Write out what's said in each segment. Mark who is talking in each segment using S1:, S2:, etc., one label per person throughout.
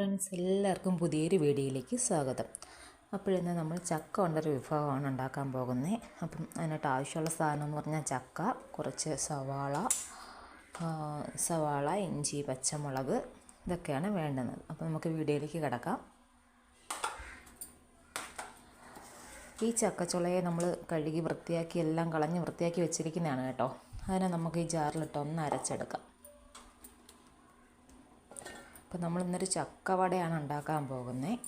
S1: Friends എല്ലാവർക്കും പുതിയൊരു വീഡിയോയിലേക്ക് സ്വാഗതം. അപ്പോഴിന്ന് നമ്മൾ ചക്ക കൊണ്ടൊരു വിഭവമാണ് ഉണ്ടാക്കാൻ പോകുന്നത്. അപ്പം അതിനായിട്ട് ആവശ്യമുള്ള സാധനം എന്ന് പറഞ്ഞാൽ ചക്ക കുറച്ച് സവാള സവാള ഇഞ്ചി പച്ചമുളക് ഇതൊക്കെയാണ് വേണ്ടുന്നത്. അപ്പോൾ നമുക്ക് വീഡിയോയിലേക്ക് കിടക്കാം. ഈ ചക്കച്ചുളയെ നമ്മൾ കഴുകി വൃത്തിയാക്കി എല്ലാം കളഞ്ഞ് വൃത്തിയാക്കി വെച്ചിരിക്കുന്നതാണ് കേട്ടോ. അതിനെ നമുക്ക് ഈ ജാറിലിട്ട് ഒന്ന് അരച്ചെടുക്കാം. അപ്പോൾ നമ്മൾ ഇന്നൊരു ചക്കവടയാണ് ഉണ്ടാക്കാൻ പോകുന്നത്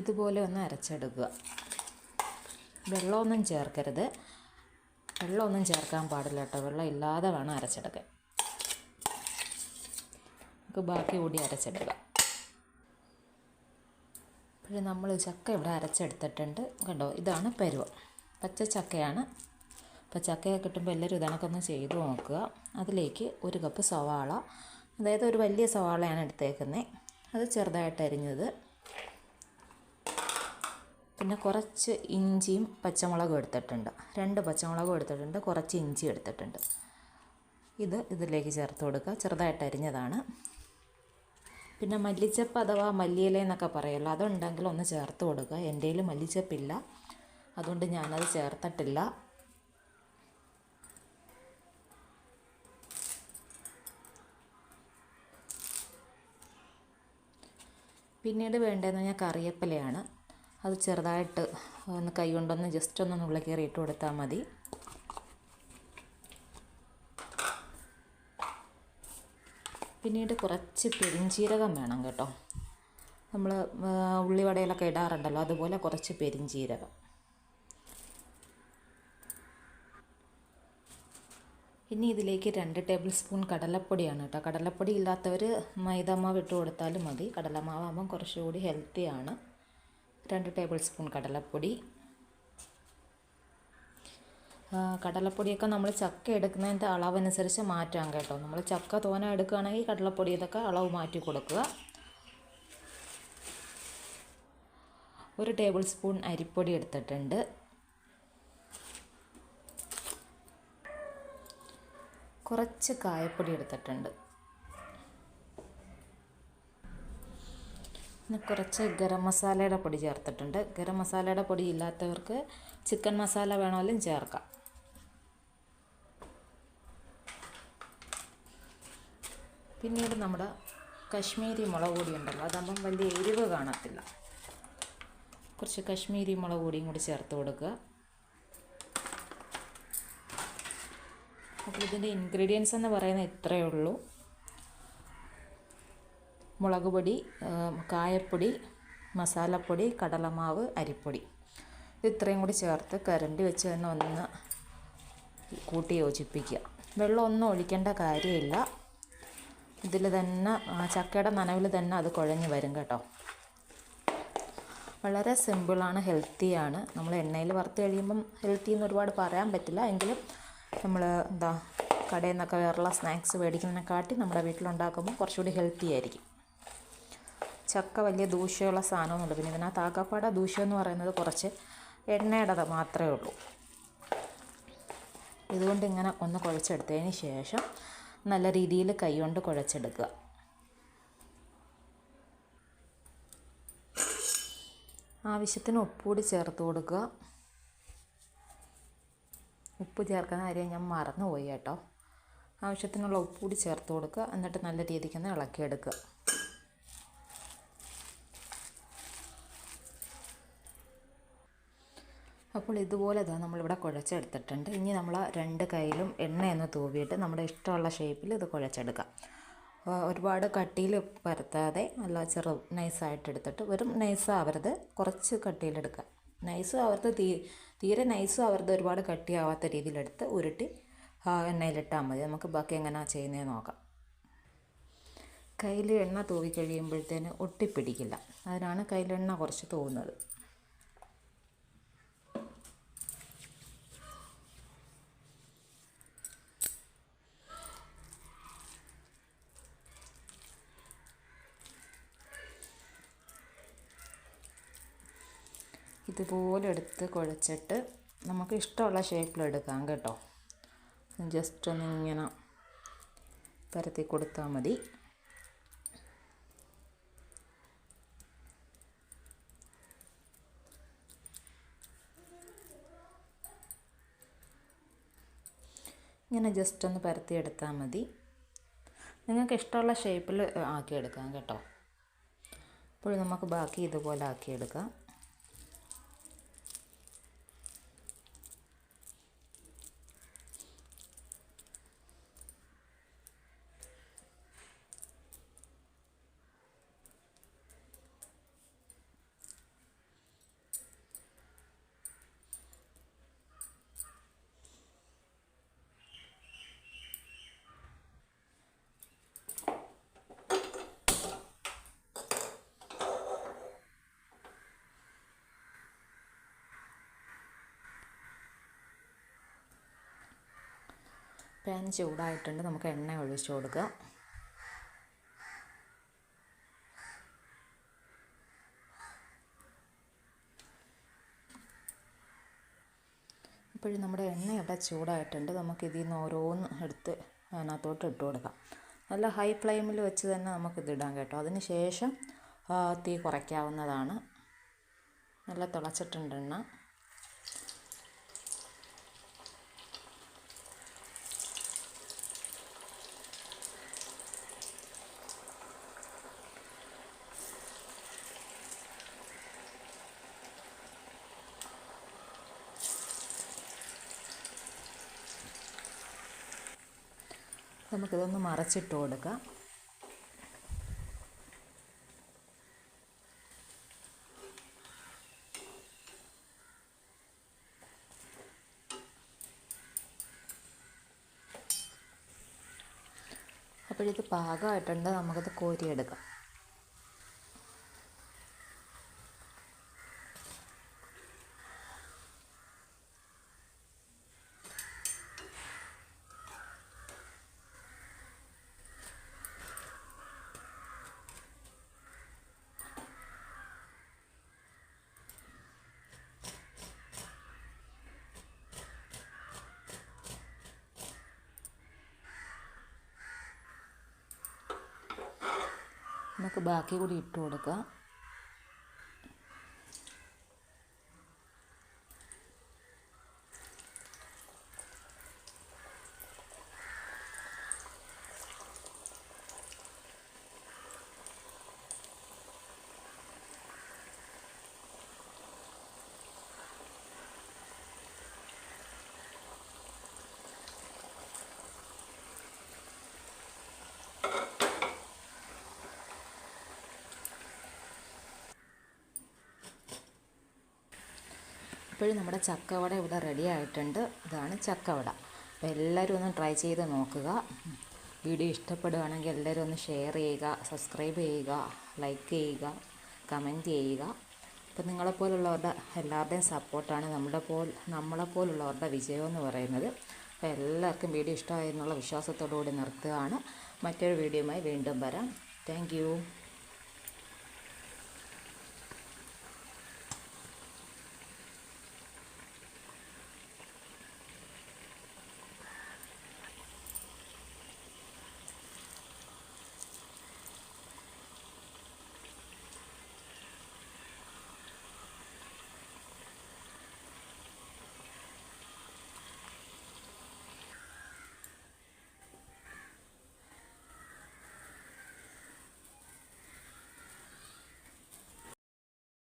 S1: ഇതുപോലെ ഒന്ന് അരച്ചെടുക്കുക. വെള്ളമൊന്നും ചേർക്കരുത്. വെള്ളമൊന്നും ചേർക്കാൻ പാടില്ല കേട്ടോ. വെള്ളം ഇല്ലാതെ വേണം അരച്ചെടുക്കാൻ. നമുക്ക് ബാക്കി കൂടി അരച്ചെടുക്കാം. പിന്നെ നമ്മൾ ചക്ക ഇവിടെ അരച്ചെടുത്തിട്ടുണ്ട്. കണ്ടോ? ഇതാണ് പരുവം. പച്ച ചക്കയാണ് അപ്പോൾ ചക്കയൊക്കെ കിട്ടുമ്പോൾ എല്ലാവരും ഇതണക്കൊന്ന് ഒന്ന് ചെയ്തു നോക്കുക. അതിലേക്ക് ഒരു കപ്പ് സവാള അതായത് ഒരു വലിയ സവാളയാണ് എടുത്തേക്കുന്നത് അത് ചെറുതായിട്ട് അരിഞ്ഞത്. പിന്നെ കുറച്ച് ഇഞ്ചിയും പച്ചമുളകും എടുത്തിട്ടുണ്ട്. രണ്ട് പച്ചമുളകും എടുത്തിട്ടുണ്ട് കുറച്ച് ഇഞ്ചി എടുത്തിട്ടുണ്ട്. ഇത് ഇതിലേക്ക് ചേർത്ത് കൊടുക്കുക. ചെറുതായിട്ട് അരിഞ്ഞതാണ്. പിന്നെ മല്ലിച്ചപ്പ് അഥവാ മല്ലിയില എന്നൊക്കെ പറയുമല്ലോ അതുണ്ടെങ്കിൽ ഒന്ന് ചേർത്ത് കൊടുക്കുക. എന്റെ മല്ലിച്ചപ്പില്ല. അതുകൊണ്ട് ഞാനത് ചേർത്തിട്ടില്ല. പിന്നീട് വേണ്ടതെന്ന് പറഞ്ഞാൽ കറിവേപ്പിലയാണ്. അത് ചെറുതായിട്ട് ഒന്ന് കൈ കൊണ്ടൊന്ന് ജസ്റ്റ് ഒന്ന് നുള്ളിക്കയറി ഇട്ട് കൊടുത്താൽ മതി. പിന്നീട് കുറച്ച് പെരിഞ്ചീരകം വേണം കേട്ടോ. നമ്മൾ ഉള്ളിവടയിലൊക്കെ ഇടാറുണ്ടല്ലോ അതുപോലെ കുറച്ച് പെരിഞ്ചീരകം. ഇനി ഇതിലേക്ക് രണ്ട് ടേബിൾ സ്പൂൺ കടലപ്പൊടിയാണ് കേട്ടോ. കടലപ്പൊടി ഇല്ലാത്തവർ മൈദാമാവ് ഇട്ട് കൊടുത്താലും മതി. കടലമാവാകുമ്പം കുറച്ചുകൂടി ഹെൽത്തിയാണ് രണ്ട് ടേബിൾ സ്പൂൺ കടലപ്പൊടി. കടലപ്പൊടിയൊക്കെ നമ്മൾ ചക്ക എടുക്കുന്നതിന്റെ അളവനുസരിച്ച് മാറ്റാം കേട്ടോ. നമ്മൾ ചക്ക തോന എടുക്കുകയാണെങ്കിൽ കടലപ്പൊടി ഇതൊക്കെ അളവ് മാറ്റി കൊടുക്കുക. ഒരു ടേബിൾ സ്പൂൺ അരിപ്പൊടി എടുത്തിട്ടുണ്ട്. കുറച്ച് കായപ്പൊടി എടുത്തിട്ടുണ്ട്. പിന്നെ കുറച്ച് ഗരം മസാലയുടെ പൊടി ചേർത്തിട്ടുണ്ട്. ഗരം മസാലയുടെ പൊടി ഇല്ലാത്തവർക്ക് ചിക്കൻ മസാല വേണമെങ്കിലും ചേർക്കാം. പിന്നീട് നമ്മുടെ കശ്മീരി മുളക് പൊടി ഉണ്ടല്ലോ അതാകുമ്പം വലിയ എരിവ് കാണത്തില്ല. കുറച്ച് കശ്മീരി മുളക് പൊടിയും കൂടി ചേർത്ത് കൊടുക്കുക. അപ്പോൾ ഇതിന്റെ ഇൻഗ്രീഡിയൻസ് എന്ന് പറയുന്നത് ഇത്രയേ ഉള്ളൂ. മുളക് പൊടി കായപ്പൊടി മസാലപ്പൊടി കടലമാവ് അരിപ്പൊടി. ഇത് ഇത്രയും കൂടി ചേർത്ത് കരണ്ടി വെച്ച് തന്നെ ഒന്ന് കൂട്ടി യോജിപ്പിക്കുക. വെള്ളം ഒന്നും ഒഴിക്കേണ്ട കാര്യമില്ല. ഇതിൽ തന്നെ ചക്കയുടെ നനവിൽ തന്നെ അത് കുഴഞ്ഞ് വരും കേട്ടോ. വളരെ സിമ്പിളാണ് ഹെൽത്തിയാണ് നമ്മൾ എണ്ണയിൽ വറുത്ത് കഴിയുമ്പം ഹെൽത്തി എന്ന് ഒരുപാട് പറയാൻ പറ്റില്ല. എങ്കിലും നമ്മൾ എന്താ കടയിൽ നിന്നൊക്കെ വേറെയുള്ള സ്നാക്സ് മേടിക്കുന്നതിനെക്കാട്ടി നമ്മുടെ വീട്ടിലുണ്ടാക്കുമ്പോൾ കുറച്ചുകൂടി ഹെൽത്തി ആയിരിക്കും. ചക്ക വലിയ ദൂഷ്യമുള്ള സാധനമൊന്നുമില്ല. പിന്നെ ഇതിനകത്ത് ആകപ്പാടെ ദൂഷ്യം എന്ന് പറയുന്നത് കുറച്ച് എണ്ണയുടെ മാത്രമേ ഉള്ളൂ. ഇതുകൊണ്ട് ഇങ്ങനെ ഒന്ന് കുഴച്ചെടുത്തതിന് ശേഷം നല്ല രീതിയിൽ കൈകൊണ്ട് കുഴച്ചെടുക്കുക. ആവശ്യത്തിന് ഉപ്പുകൂടി ചേർത്ത് കൊടുക്കുക. ഉപ്പ് ചേർക്കുന്ന കാര്യം ഞാൻ മറന്നുപോയി കേട്ടോ. ആവശ്യത്തിനുള്ള ഉപ്പ് കൂടി ചേർത്ത് കൊടുക്കുക. എന്നിട്ട് നല്ല രീതിക്ക് ഒന്ന് ഇളക്കിയെടുക്കുക. അപ്പോൾ ഇതുപോലെ ഇതാ നമ്മളിവിടെ കുഴച്ചെടുത്തിട്ടുണ്ട്. ഇനി നമ്മൾ രണ്ട് കൈയിലും എണ്ണയൊന്ന് തൂവിയിട്ട് നമ്മുടെ ഇഷ്ടമുള്ള ഷേപ്പിൽ ഇത് കുഴച്ചെടുക്കാം. ഒരുപാട് കട്ടിയിൽ പരത്താതെ നല്ല ചെറു നൈസായിട്ട് എടുത്തിട്ട് വെറും നൈസാവരുത് കുറച്ച് കട്ടിയിലെടുക്കുക. നൈസ് ആവരുത് തീ തീരെ നൈസും ആവരുത് ഒരുപാട് കട്ടിയാവാത്ത രീതിയിലെടുത്ത് ഉരുട്ടി എണ്ണയിലിട്ടാൽ മതി. നമുക്ക് ബാക്കി എങ്ങനെയാണ് ചെയ്യുന്നതെന്ന് നോക്കാം. കയ്യിൽ എണ്ണ തൂവി കഴിയുമ്പോഴത്തേന് ഒട്ടിപ്പിടിക്കില്ല. അതിനാണ് കയ്യിലെണ്ണ കുറച്ച് തൂവുന്നത്. ഇതുപോലെ എടുത്ത് കുഴച്ചിട്ട് നമുക്ക് ഇഷ്ടമുള്ള ഷേപ്പിലെടുക്കാം കേട്ടോ. ജസ്റ്റ് ഒന്ന് ഇങ്ങനെ പരത്തി കൊടുത്താൽ മതി. ഇങ്ങനെ ജസ്റ്റ് ഒന്ന് പരത്തി എടുത്താൽ മതി. നിങ്ങൾക്ക് ഇഷ്ടമുള്ള ഷേപ്പിൽ ആക്കിയെടുക്കാം കേട്ടോ. അപ്പോൾ നമുക്ക് ബാക്കി ഇതുപോലെ ആക്കിയെടുക്കാം. പാൻ ചൂടായിട്ടുണ്ട്. നമുക്ക് എണ്ണ ഒഴിച്ചു കൊടുക്കുക ഇപ്പോഴും നമ്മുടെ എണ്ണ ഇവിടെ ചൂടായിട്ടുണ്ട്. നമുക്ക് ഇതിൽ നിന്ന് ഓരോന്ന് എടുത്ത് അതിനകത്തോട്ട് ഇട്ട് കൊടുക്കാം. നല്ല ഹൈ ഫ്ലെയിമിൽ വെച്ച് തന്നെ നമുക്കിത് ഇടാം കേട്ടോ. അതിന് ശേഷം തീ കുറയ്ക്കാവുന്നതാണ്. നല്ല തിളച്ചിട്ടുണ്ട് എണ്ണ. നമുക്കിതൊന്ന് മറച്ചിട്ട് കൊടുക്കാം. അപ്പോഴിത് പാകമായിട്ടുണ്ട് നമുക്കത് കോരിയെടുക്കാം. നമുക്ക് ബാക്കി കൂടി ഇട്ട് കൊടുക്കാം. ഇപ്പോഴും നമ്മുടെ ചക്കവട ഇവിടെ റെഡി ആയിട്ടുണ്ട്. ഇതാണ് ചക്കവട. അപ്പോൾ എല്ലാവരും ഒന്ന് ട്രൈ ചെയ്ത് നോക്കുക. വീഡിയോ ഇഷ്ടപ്പെടുകയാണെങ്കിൽ എല്ലാവരും ഒന്ന് ഷെയർ ചെയ്യുക സബ്സ്ക്രൈബ് ചെയ്യുക ലൈക്ക് ചെയ്യുക കമന്റ് ചെയ്യുക. അപ്പോൾ നിങ്ങളെപ്പോലുള്ളവരുടെ എല്ലാവരുടെയും സപ്പോർട്ടാണ് നമ്മുടെ പോൽ നമ്മളെപ്പോലുള്ളവരുടെ വിജയം എന്ന് പറയുന്നത്. അപ്പോൾ എല്ലാവർക്കും വീഡിയോ ഇഷ്ടമായി എന്നുള്ള വിശ്വാസത്തോടു കൂടി നിർത്തുകയാണ്. മറ്റൊരു വീഡിയോയുമായി വീണ്ടും വരാം. താങ്ക്